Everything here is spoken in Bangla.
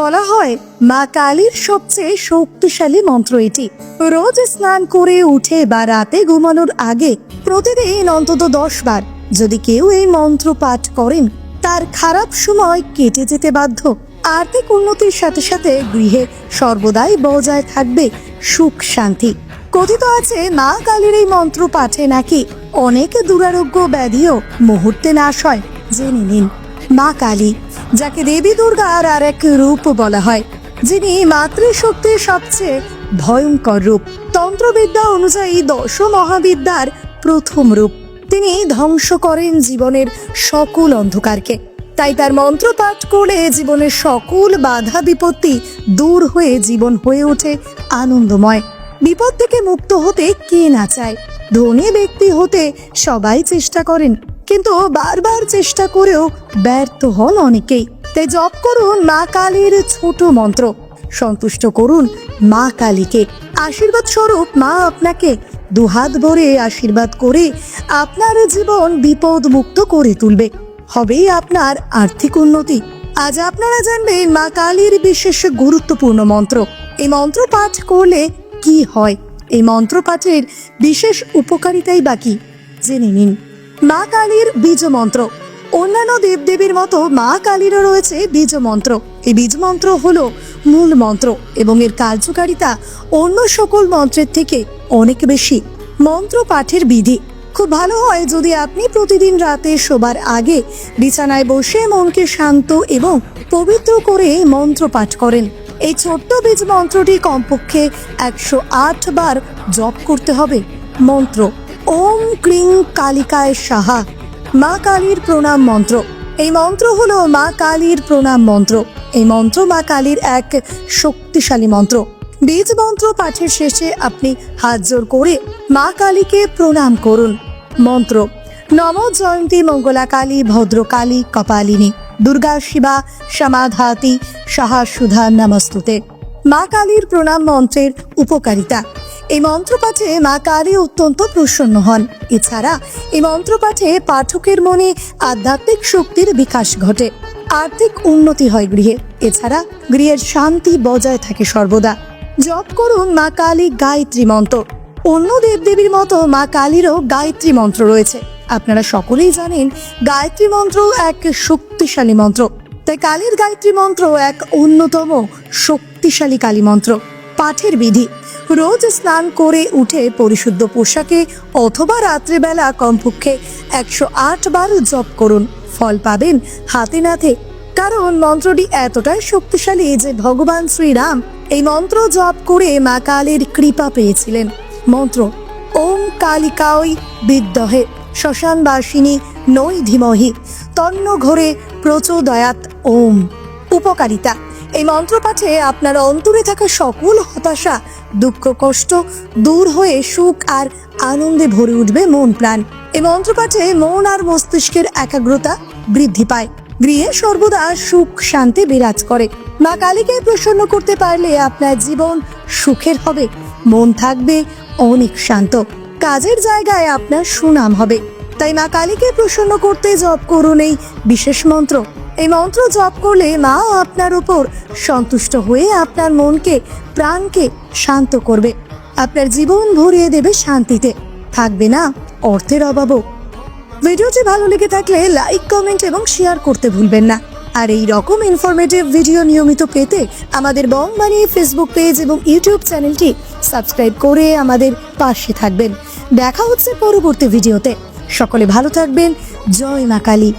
বলা হয়, মা কালীর সবচেয়ে শক্তিশালী মন্ত্র এটি। রোজ স্নান করে উঠে বা রাতে ঘুমানোর আগে প্রতিদিন অন্তত দশ বার যদি কেউ এই মন্ত্র পাঠ করেন, তার খারাপ সময় কেটে যেতে বাধ্য। আর্থিক উন্নতির সাথে সাথে গৃহে সর্বদাই বজায় থাকবে সুখ শান্তি। কথিত আছে, মা কালীর এই মন্ত্র পাঠে নাকি অনেক দুরারোগ্য ব্যাধিও মুহূর্তে নাশ হয়। জেনে নিন। মা কালী, যাকে দেবী দুর্গার আর এক রূপ বলা হয়, যিনি মাতৃশক্তির সবচেয়ে ভয়ঙ্কর রূপ। তন্ত্রবিদ্যা অনুযায়ী দশ মহাবিদ্যার প্রথম রূপ। তিনি ধ্বংস করেন জীবনের সকল অন্ধকারকে। তাই তার মন্ত্র পাঠ করলে জীবনের সকল বাধা বিপত্তি দূর হয়ে জীবন হয়ে ওঠে আনন্দময়। বিপদ থেকে মুক্ত হতে কে না চায়? ধনী ব্যক্তি হতে সবাই চেষ্টা করেন। কিন্তু বারবার চেষ্টা করেও ব্যর্থ হন অনেকেই। তাই জপ করুন মা কালীর ছোট মন্ত্র। সন্তুষ্ট করুন মা কালীকে। আশীর্বাদ স্বরূপ মা আপনাকে দুহাত ভরে আশীর্বাদ করে আপনার জীবন বিপদ মুক্ত করে তুলবে। হবেই আপনার আর্থিক উন্নতি। আজ আপনারা জানবেন মা কালীর বিশেষ গুরুত্বপূর্ণ মন্ত্র। এই মন্ত্র পাঠ করলে কি হয়? এই মন্ত্র পাঠের বিশেষ উপকারিতাই বাকি জেনে নিন। মা কালীর বীজ মন্ত্র। অন্যান্য দেবদেবীর মতো মা কালীরও রয়েছে বীজ মন্ত্র। এই বীজ মন্ত্র হলো মূল মন্ত্র এবং এর কার্যকারিতা অন্য সকল মন্ত্রের থেকে অনেক বেশি। মন্ত্র পাঠের বিধি। খুব ভালো হয় যদি আপনি প্রতিদিন রাতে শোবার আগে বিছানায় বসে মনকে শান্ত এবং পবিত্র করে মন্ত্র পাঠ করেন। এই ছোট্ট বীজ মন্ত্রটি কমপক্ষে একশো আট বার জপ করতে হবে। মন্ত্র ওম ক্রিং কালিকায় সাহা। মা কালীর প্রণাম মন্ত্র। এই মন্ত্র হলো মা কালীর প্রণাম মন্ত্র। এই মন্ত্র মা কালীর এক শক্তিশালী মন্ত্র। বীজ মন্ত্র পাঠের শেষে আপনি হাত জোর করে মা কালীকে প্রণাম করুন। মন্ত্র, নম জয়ন্তী মঙ্গলা কালী ভদ্রকালী, কপালিনী, দুর্গা শিবা, সমাধাতি, সাহা সুধা, নমস্তুতে। মা কালীর প্রণাম মন্ত্রের উপকারিতা। এই মন্ত্র পাঠে মা কালী অত্যন্ত প্রসন্ন হন। এছাড়া এই মন্ত্র পাঠে পাঠকের মনে আধ্যাত্মিক শক্তির বিকাশ ঘটে। আর্থিক উন্নতি হয় গৃহে। এছাড়া গৃহের শান্তি বজায় থাকে সর্বদা। জপ করুন মা কালী গায়ত্রী মন্ত্র। অন্য দেবদেবীর মতো মা কালীরও গায়ত্রী মন্ত্র রয়েছে। আপনারা সকলেই জানেন গায়ত্রী মন্ত্র এক শক্তিশালী মন্ত্র। তাই কালীর গায়ত্রী মন্ত্র এক অন্যতম শক্তিশালী কালী মন্ত্র। পাঠের বিধি। রোজ স্নান করে উঠে পরিশুদ্ধ পোশাকে অথবা রাত্রেবেলা কমপক্ষে একশো আট বার জপ করুন। ফল পাবেন হাতে নাতে। কারণ মন্ত্রটি এতটাই শক্তিশালী যে ভগবান শ্রীরাম এই মন্ত্র জপ করে মা কালীর কৃপা পেয়েছিলেন। মন্ত্র, ওম কালিকাই বিদ্যহে শ্মশানবাসিনী নৈ ধীমহি, তন্ন ঘোরে প্রচোদয়াত ওম। উপকারিতা এই মন্ত্র পাঠে আপনার অন্তরে থাকা সকল হতাশা, দুঃখ, কষ্ট দূর হয়ে সুখ আর আনন্দে ভরে উঠবে মন প্রাণ। এই মন্ত্র পাঠে মন আর মস্তিষ্কের একাগ্রতা বৃদ্ধি পায়। গৃহে সর্বদা সুখ, শান্তি বিরাজ করে। মা কালীকে প্রসন্ন করতে পারলে আপনার জীবন সুখের হবে। মন থাকবে অনেক শান্ত। কাজের জায়গায় আপনার সুনাম হবে। তাই মা কালীকে প্রসন্ন করতে জপ করুন এই বিশেষ মন্ত্র। এই মন্ত্র জপ করলে মা আপনার উপর সন্তুষ্ট হয়ে আপনার মনকে, প্রাণকে শান্ত করবে। আপনার জীবন ভরিয়ে দেবে শান্তিতে। থাকবে না অর্থের অভাবও। ভিডিওটি ভালো লেগে থাকলে লাইক, কমেন্ট এবং শেয়ার করতে ভুলবেন না। আর এই রকম ইনফরমেটিভ ভিডিও নিয়মিত পেতে আমাদের বং বানিয়ে ফেসবুক পেজ এবং ইউটিউব চ্যানেলটি সাবস্ক্রাইব করে আমাদের পাশে থাকবেন। দেখা হচ্ছে পরবর্তী ভিডিওতে সকলে ভালো থাকবেন। জয় মা কালী।